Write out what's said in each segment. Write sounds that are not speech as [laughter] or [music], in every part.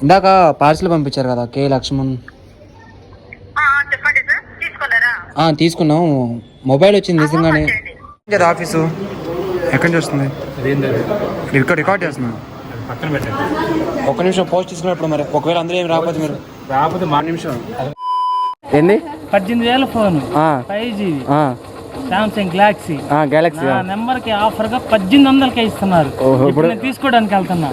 ఇందాక పార్సిల్ పంపించారు కదా కే లక్ష్మణ్. తీసుకున్నాం. మొబైల్ వచ్చింది నిజంగానే. కదా ఆఫీసు. ఎక్కడి నుంచి వస్తుంది? ఇక్కడ రికార్డ్ చేస్తున్నా. ఒక నిమిషం పోస్ట్ తీసుకున్నప్పుడు మరి ఒకవేళ అందరూ ఏం రాకపోతే మీరు. రాకపోతే మా నిమిషం. ఏంది? పద్దెనిమిది వేల phone five G Samsung Galaxy Galaxy నెంబర్కి ఆఫర్గా పద్దెనిమిది వందలకే ఇస్తున్నారు. ఇప్పుడు తీసుకోవడానికి వెళ్తున్నా.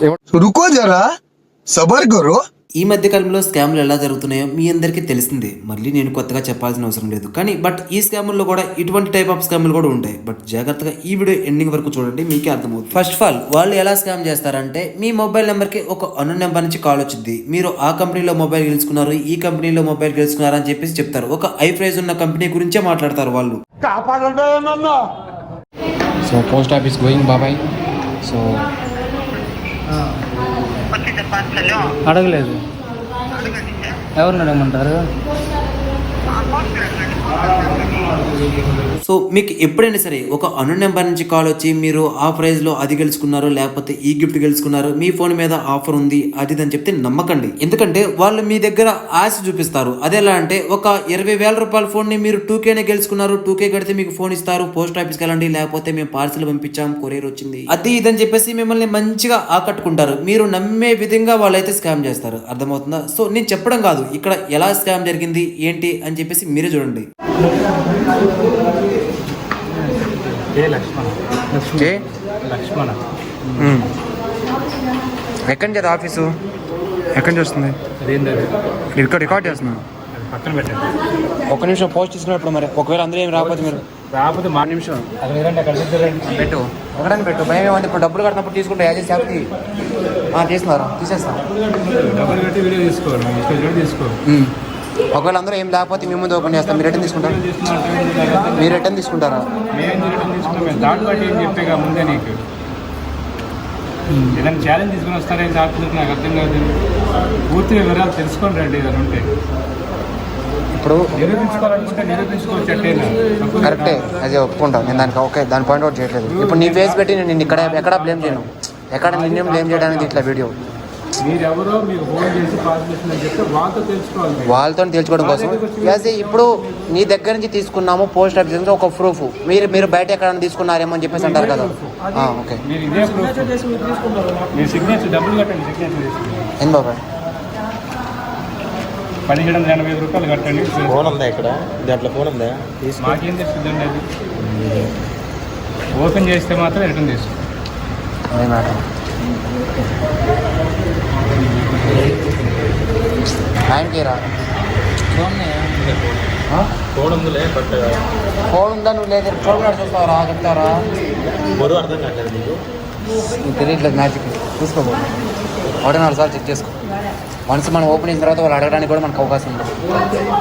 సబర్ గురు. ఈ మధ్య కాలంలో స్కామ్లు ఎలా జరుగుతున్నాయో మీ అందరికీ తెలిసిందే. మళ్ళీ నేను కొత్తగా చెప్పాల్సిన అవసరం లేదు. కానీ బట్ ఈ స్కాముల్లో కూడా ఇటువంటి టైప్ ఆఫ్ స్కాములు కూడా ఉంటాయి. బట్ జాగ్రత్తగా ఈ వీడియో ఎండింగ్ వరకు చూడండి మీకే అర్థమవుతుంది. ఫస్ట్ ఆఫ్ ఆల్ వాళ్ళు ఎలా స్కామ్ చేస్తారంటే మీ మొబైల్ నెంబర్కి ఒక అన్న నెంబర్ నుంచి కాల్ వచ్చింది మీరు ఆ కంపెనీలో మొబైల్ గెలుచుకున్నారు ఈ కంపెనీలో మొబైల్ గెలుచుకున్నారు అని చెప్పేసి చెప్తారు. ఒక ఐ ప్రైజ్ ఉన్న కంపెనీ గురించే మాట్లాడతారు వాళ్ళు. సో పోస్ట్ ఆఫీస్ గోయింగ్ బాబాయ్ సో అడగలేదు ఎవరిని అడగమంటారు సో మీకు ఎప్పుడైనా సరే ఒక అను నెంబర్ నుంచి కాల్ వచ్చి మీరు ఆ ప్రైజ్లో అది గెలుచుకున్నారు లేకపోతే ఈ గిఫ్ట్ గెలుచుకున్నారు మీ ఫోన్ మీద ఆఫర్ ఉంది అది ఇది అని చెప్తే నమ్మకండి. ఎందుకంటే వాళ్ళు మీ దగ్గర ఆశ చూపిస్తారు. అదెలా అంటే ఒక ఇరవై వేల రూపాయల ఫోన్ని మీరు టూ కేనే గెలుచుకున్నారు. టూకే కడితే మీకు ఫోన్ ఇస్తారు. పోస్ట్ ఆఫీస్కి వెళ్ళండి లేకపోతే మేము పార్సిల్ పంపించాం కొరియర్ వచ్చింది. అది ఇదని చెప్పేసి మిమ్మల్ని మంచిగా ఆకట్టుకుంటారు. మీరు నమ్మే విధంగా వాళ్ళైతే స్కామ్ చేస్తారు. అర్థమవుతుందా? సో నేను చెప్పడం కాదు ఇక్కడ ఎలా స్కామ్ జరిగింది ఏంటి అని చెప్పేసి మీరే చూడండి. ఏ లక్ష్మణ. ఎక్కడి నుంచి ఆఫీసు? ఎక్కడి నుంచి వస్తుంది? ఇక్కడ రికార్డ్ చేస్తున్నాను పక్కన పెట్టండి. ఒక నిమిషం పోస్ట్ తీసుకున్నప్పుడు మరి. ఒకవేళ అందరూ ఏం రాకపోతే మీరు రాకపోతే మా నిమిషం. అక్కడ అక్కడ పెట్టు. ఒకదాన్ని పెట్టు. భయం ఏమంటే ఇప్పుడు డబ్బులు కట్టినప్పుడు తీసుకుంటే యాజెస్ హ్యాపీ. తీస్తున్నారు? తీసేస్తాను డబ్బులు కట్టి వీడియో తీసుకోవాలి. మేము ఒకవేళ అందరూ ఏం లేకపోతే మీ ముందు ఓపెన్ చేస్తాం. మీరు రిటర్న్ తీసుకుంటారు? మీరు రిటర్న్ తీసుకుంటారా? మేము రిటర్న్ తీసుకున్నాం మేము దాన్ని బట్టి ఏం చెప్పేగా ముందే నీకు. ఏదైనా ఛాలెంజ్ తీసుకుని వస్తారేం సార్ నాకు అర్థం కాదు. వివరాలు రండి ఏదైనా ఉంటే. ఇప్పుడు నిరూపించుకోవాలనుకుంటే నిరూపించుకోవచ్చు కరెక్టే. అది ఒప్పుకుంటాను నేను దానికి ఓకే దాని పాయింట్ అవుట్ చేయట్లేదు. ఇప్పుడు నీ ఫేస్ పెట్టి నేను ఇక్కడ ఎక్కడ బ్లేమ్ చేయను? ఎక్కడ నిన్నే బ్లేమ్ చేయడానికి ఇట్లా వీడియో? మీరెవరో మీకు ఫోన్ చేసి పాస్ చేసిందని చెప్తే వాళ్ళతో తెలుసుకోవాలి మీరు. వాళ్ళతో తెలుసుకోవడం కోసం. యాజ్ ఇప్పుడు నీ దగ్గర నుంచి తీసుకున్నాము పోస్ట్ ఆఫీస్ నుంచి ఒక ప్రూఫ్ మీరు మీరు బయట ఎక్కడైనా తీసుకున్నారేమో అని చెప్పేసి అంటారు కదా. ఆ, ఓకే. మీరు ఇదే ప్రూఫ్ మీరు సిగ్నేచర్ డబ్బులు కట్టండి సిగ్నేచర్ చేసుకుని ఏం బాబాయ్ పదిహేడు వందల ఎనభై ఐదు రూపాయలు కట్టండి. ఫోన్ ఉందా ఇక్కడ? దాంట్లో ఫోన్ ఉందా? తీసుకో. మాకేం తెలుస్తుందండి అది. ఓపెన్ చేస్తే మాత్రం రిటర్న్ తీసుకో. అదే మేడం ఆయనకి రా? ఫోన్ ఉందిలే బట్ ఫోన్ ఉందా నువ్వు లేదు? ఫోన్ కూడా చూస్తావరా చెప్తారా బరువు అర్థం కావట్లేదు నీకు. నీకు తెలియట్లేదు మ్యాజిక్. చూసుకోబో ఒకటి నాలుగు సార్లు చెక్ చేసుకో. వన్స్ మనం ఓపెన్ అయిన తర్వాత వాళ్ళు అడగడానికి కూడా మనకు అవకాశం ఉంది చేసి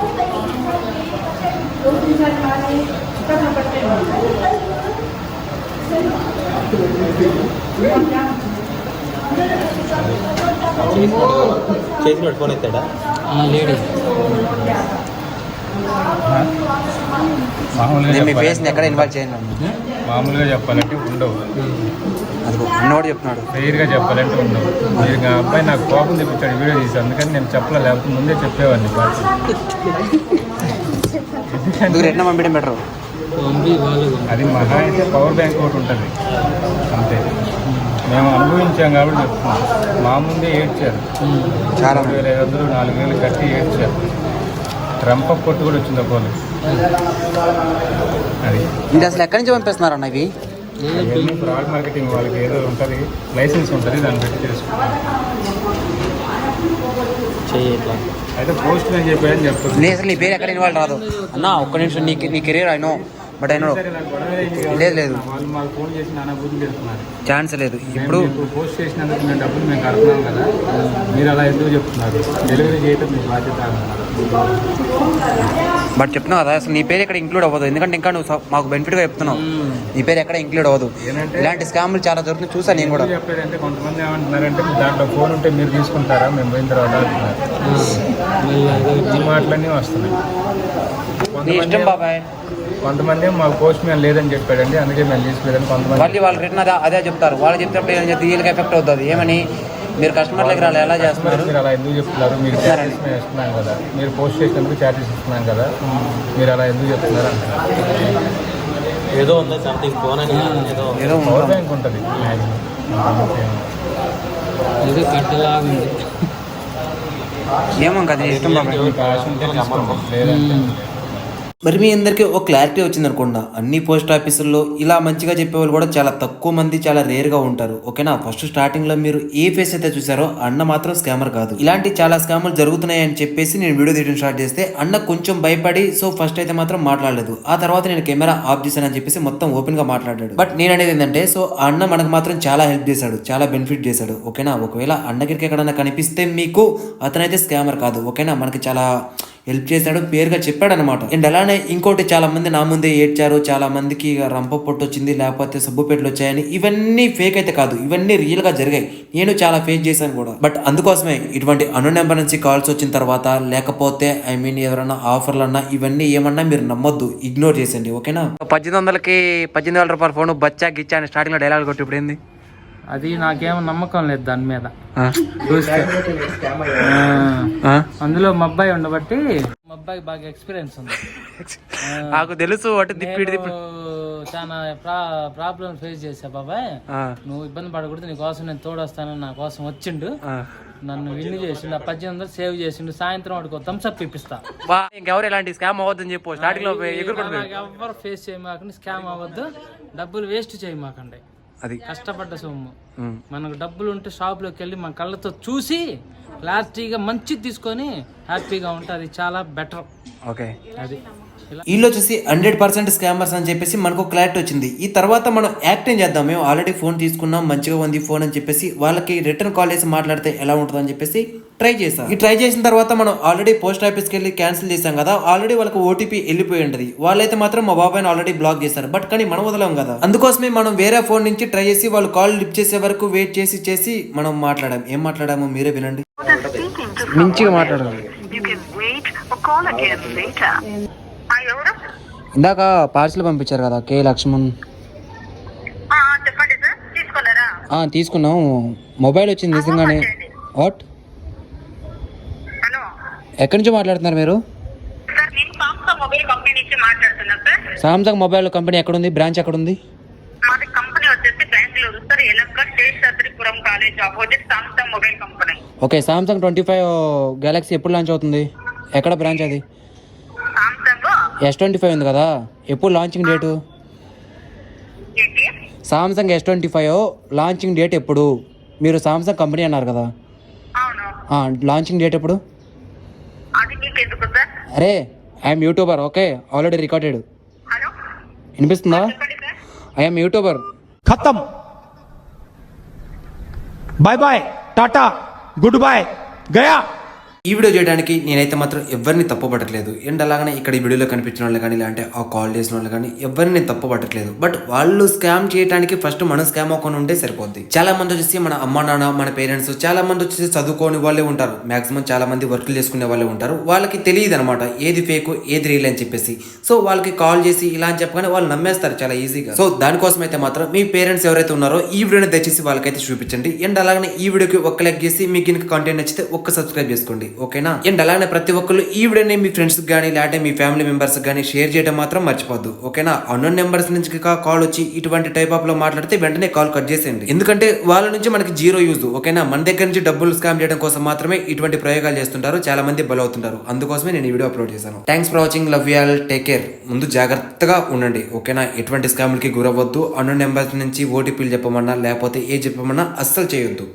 ఫోన్ ఎత్తాడా? మామూలుగా నేను మీ. ఫేస్ని ఎక్కడ ఇన్వాల్వ్ చేయను. మామూలుగా చెప్పాలంటే ఉండవు. అది అన్నవాడు చెప్తున్నాడు. క్లియర్గా చెప్పాలంటే ఉండవు. మీరు ఇంకా అబ్బాయి నాకు కోపం తెప్పించాడు వీడియో తీసి అందుకని నేను చెప్పలే లేకపోతే ముందే చెప్పేవాడిని బాగా రెట్న పంపించడం బెటర్ అది మహా అయితే పవర్ బ్యాంక్ ఒకటి ఉంటుంది. మేము అనుభవించాం కాబట్టి చెప్తున్నాం. మా ముందే ఏడ్చారు. చాలా వేల ఐదు వందలు నాలుగు వేలు కట్టి ఏడ్చారు. ట్రంప్ కొట్టు కూడా వచ్చింది ఒకళ్ళు అది. ఇది అసలు ఎక్కడి నుంచి పంపిస్తున్నారు అన్న ఇవి? ఇవన్నీ ఫ్రాడ్ మార్కెటింగ్ వాళ్ళకి ఏదో ఉంటుంది. లైసెన్స్ ఉంటుంది దాన్ని పెట్టి చేసుకుంటాం అయితే పోస్ట్ అని చెప్పారని చెప్తుంది నేను అసలు నీ పేరు ఎక్కడ ఇన్వాల్వ్ రాదు. అన్న ఒక్క నిమిషం నీ నీ కెరీర్ అయినో బట్ కాబట్టి లేదు, లేదు. ఛాన్స్ లేదు. ఇప్పుడు పోస్ట్ చేసినందుకు మేము డబ్బులు మేము కడుతున్నాం కదా. మీరు అలా ఎందుకు చెప్తున్నారు? డెలివరీ చేయటం మీ బాధ్యత బట్ చెప్తున్నావు కదా అసలు నీ పేరు ఇక్కడ ఇంక్లూడ్ అవ్వదు. ఎందుకంటే ఇంకా నువ్వు మాకు బెనిఫిట్గా చెప్తున్నావు. నీ పేరు ఎక్కడ ఇంక్లూడ్ అవ్వదు. ఇలాంటి స్కామ్లు చాలా జరుగుతుంది చూసాను నేను కూడా. చెప్పేదంటే కొంతమంది ఏమంటున్నారంటే దాంట్లో ఫోన్ ఉంటే మీరు తీసుకుంటారా? మేము పోయిన తర్వాత ఈ మాటలన్నీ వస్తున్నాయి. నీ ఇష్టం బాబాయ్. కొంతమంది మాకు పోస్ట్ మ్యాన్ లేదని చెప్పాడండి. అందుకే మేము తీసుకోలేదని కొంతమంది మళ్ళీ వాళ్ళు రిటర్న్ అదే అదే చెప్తారు. వాళ్ళు చెప్తే ఏం చెప్తే వీళ్ళకి ఎఫెక్ట్ అవుతుంది. ఏమని? మీరు కస్టమర్ దగ్గర అలా ఎలా చేస్తున్నారు? మీరు అలా ఎందుకు చెప్తున్నారు? మీరు చార్జెస్ మేము ఇస్తున్నాం కదా. మీరు పోస్ట్ చేసినందుకు చార్జెస్ ఇస్తున్నాం కదా. మీరు అలా ఎందుకు చెప్తున్నారు ఏదో ఉందా సంథింగ్ ఫోన్ అని ఏదో ఏదో పవర్ ఉందా? బ్యాంక్ ఉంటుంది. కట్టలాగా ఉంది. ఏమో కదా ఇష్టం బాబాయ్ మరి మీ అందరికీ ఒక క్లారిటీ వచ్చింది అనుకోండి. అన్ని పోస్ట్ ఆఫీసుల్లో ఇలా మంచిగా చెప్పేవాళ్ళు కూడా చాలా తక్కువ మంది చాలా రేర్గా ఉంటారు. ఓకేనా? ఫస్ట్ స్టార్టింగ్లో మీరు ఏ ఫేస్ అయితే చూసారో అన్న మాత్రం స్కామర్ కాదు. ఇలాంటి చాలా స్కాములు జరుగుతున్నాయి అని చెప్పేసి నేను వీడియో తీయడం స్టార్ట్ చేస్తే అన్న కొంచెం భయపడి సో ఫస్ట్ అయితే మాత్రం మాట్లాడలేదు. ఆ తర్వాత నేను కెమెరా ఆఫ్ చేశానని చెప్పేసి మొత్తం ఓపెన్గా మాట్లాడాడు. బట్ నేను అనేది ఏంటంటే సో అన్న మనకు మాత్రం చాలా హెల్ప్ చేశాడు. చాలా బెనిఫిట్ చేశాడు. ఓకేనా? ఒకవేళ అన్నగిరికి ఎక్కడన్నా కనిపిస్తే మీకు అతనైతే స్కామర్ కాదు. ఓకేనా? మనకి చాలా హెల్ప్ చేశాడు పేరుగా చెప్పాడు అనమాట అండ్ అలానే ఇంకోటి చాలా మంది నా ముందే ఏడ్చారు చాలా మందికి ఇక రంప పొట్టు వచ్చింది లేకపోతే సబ్బుపేటలు వచ్చాయని. ఇవన్నీ ఫేక్ అయితే కాదు ఇవన్నీ రియల్గా జరిగాయి. నేను చాలా ఫేక్ చేశాను కూడా. బట్ అందుకోసమే ఇటువంటి అను నెంబర్ నుంచి కాల్స్ వచ్చిన తర్వాత లేకపోతే ఐ మీన్ ఎవరైనా ఆఫర్లు అన్నా ఇవన్నీ ఏమన్నా మీరు నమ్మొద్దు ఇగ్నోర్ చేసండి ఓకేనా పద్దెనిమిది వందలకి పద్దెనిమిది వేల రూపాయల ఫోన్ బచ్చా గిచ్చా అని స్టార్టింగ్లో డైలాగ్ కొట్టి ఇప్పుడు ఏంది? అది నాకేమో నమ్మకం లేదు దాని మీద? చూస్తే? అందులో మా అబ్బాయి ఉండబట్టి మా అబ్బాయి బాగా ఎక్స్పీరియన్స్ ఉంది. [laughs] నాకు తెలుసు చాలా ప్రా ప్రాబ్లం ఫేస్ చేసా బాబాయ్. నువ్వు ఇబ్బంది పడకూడదు నీ కోసం నేను తోడొస్తానని నా కోసం వచ్చిండు. నన్ను విన్ చేసిండు ఆ పద్దెనిమిది సేవ్ చేసిండు సాయంత్రం వాడికి థమ్స్అప్ ఇప్పిస్తా. ఇంకెవరు ఇలాంటి స్కామ్ అవ్వద్దని చెప్పు స్టార్టింగ్లో ఎగురుకుంటుంది. నాకు ఎవ్వరు ఫేస్ చేయమాకండి స్కామ్ అవ్వద్దు. డబ్బులు వేస్ట్ చేయమాకండి. అది. కష్టపడ్డ సొమ్ము. మనకు డబ్బులు ఉంటే షాప్లోకి వెళ్ళి మన కళ్ళతో చూసి క్లారిటీగా మంచిది తీసుకొని హ్యాపీగా ఉంటే అది చాలా బెటర్. ఓకే. అది. ఇలా వీళ్ళు వచ్చేసి హండ్రెడ్ పర్సెంట్ స్కామర్స్ అని చెప్పేసి మనకు క్లారిటీ వచ్చింది. ఈ తర్వాత మనం యాక్టింగ్ చేద్దాం? మేము ఆల్రెడీ ఫోన్ తీసుకున్నాం మంచిగా ఉంది ఫోన్ అని చెప్పేసి వాళ్ళకి రిటర్న్ కాల్ చేసి మాట్లాడితే ఎలా ఉంటుంది అని చెప్పేసి ట్రై చేస్తాం ఈ ట్రై చేసిన తర్వాత మనం ఆల్రెడీ పోస్ట్ ఆఫీస్కి వెళ్ళి క్యాన్సిల్ చేసాం కదా ఆల్రెడీ వాళ్ళకి ఓటీపీ వెళ్ళిపోయి ఉంటుంది. వాళ్ళైతే మాత్రం మా బాబాయ్ని ఆల్రెడీ బ్లాక్ చేశారు. బట్ కానీ మనం వదలం కదా. అందుకోసమే మనం వేరే ఫోన్ నుంచి ట్రై చేసి వాళ్ళు కాల్ లిఫ్ట్ చేసే వరకు వెయిట్ చేసి చేసి మనం మాట్లాడాం. ఏం మాట్లాడామో మీరే వినండి. మంచిగా మాట్లాడాలి you can wait or call again later. ఆ, ఎవరు ఇందాక పార్సిల్ పంపించారు కదా కే లక్ష్మణ్ తీసుకున్నాం మొబైల్ వచ్చింది నిజంగానే వాట్ ఎక్కడి నుంచి మాట్లాడుతున్నారు మీరు? సామ్సంగ్ మొబైల్ కంపెనీ కంపెనీ ఎక్కడుంది? బ్రాంచ్ ఎక్కడుంది? మాది కంపెనీ వచ్చేసి Bengaluru sir. ఎలక్క Seshadripuram college opposite Samsung mobile company okay Samsung twenty five Galaxy ఎప్పుడు లాంచ్ అవుతుంది? ఎక్కడ బ్రాంచ్ అది? ఎస్ ట్వంటీ ఫైవ్ ఉంది కదా. ఎప్పుడు launching date Samsung S twenty five launching date ఎప్పుడు? మీరు సామ్సంగ్ కంపెనీ అన్నారు కదా. లాంచింగ్ డేట్ ఎప్పుడు అది మీకు ఎందుకు సార్ అరే I'm YouTuber okay already recorded వినిపిస్తుందా? ఐఎమ్ యూట్యూబర్ ఖతం. Bye bye Tata good bye గయా ఈ వీడియో చేయడానికి నేనైతే మాత్రం ఎవరిని తప్పుపట్టట్లేదు. అండ్ అలాగనే ఇక్కడ ఈ వీడియోలో కనిపించిన వాళ్ళు కానీ లేదంటే ఆ కాల్ చేసిన వాళ్ళు కానీ ఎవరిని నేను తప్పుపట్టట్లేదు. బట్ వాళ్ళు స్కామ్ చేయడానికి ఫస్ట్ మనం స్కామ్ అవ్వకుండా ఉంటే సరిపోద్ది. చాలా మంది వచ్చేసి మన అమ్మ నాన్న మన పేరెంట్స్ చాలా మంది వచ్చేసి చదువుకోని వాళ్ళే ఉంటారు. మాక్సిమం చాలా మంది వర్క్లు చేసుకునే వాళ్ళే ఉంటారు. వాళ్ళకి తెలియదు అనమాట ఏది ఫేక్ ఏది రియల్ అని చెప్పేసి. సో వాళ్ళకి కాల్ చేసి ఇలా అని చెప్పగానే వాళ్ళు నమ్మేస్తారు చాలా ఈజీగా. సో దానికోసం అయితే మాత్రం మీ పేరెంట్స్ ఎవరైతే ఉన్నారో ఈ వీడియోని దయచేసి వాళ్ళకైతే చూపించండి. అండ్ అలాగనే ఈ వీడియోకి ఒక లైక్ చేసి మీకు కనుక కంటెంట్ నచ్చితే ఒక్క సబ్స్క్రైబ్ చేసుకోండి. ఓకేనా? అండ్ అలానే ప్రతి ఒక్కరు ఈ వీడియోని మీ ఫ్రెండ్స్ కానీ లేదంటే మీ ఫ్యామిలీ మెంబర్స్ కానీ షేర్ చేయడం మాత్రం మర్చిపోద్దు. ఓకేనా? అన్నోన్ నెంబర్స్ నుంచి కాల్ వచ్చి ఇటువంటి టైప్ ఆఫ్లో మాట్లాడితే వెంటనే కాల్ కట్ చేసేయండి. ఎందుకంటే వాళ్ళ నుంచి మనకి జీరో యూజ్ ఓకేనా? మన దగ్గర నుంచి డబ్బులు స్కామ్ చేయడం కోసం మాత్రమే ఇటువంటి ప్రయోగాలు చేస్తుంటారు. చాలా మంది బలవుతుంటారు. అందుకోసమే నేను ఈ వీడియో అప్లోడ్ చేశాను. Thanks for watching love y'all take care ముందు జాగ్రత్తగా ఉండండి. ఓకేనా? ఎటువంటి స్కామ్లకి గురవ్వద్దు. అన్నోన్ నెంబర్స్ నుంచి ఓటీపీలు చెప్పమన్నా లేకపోతే ఏ చెప్పమన్నా అస్సలు చేయొద్దు.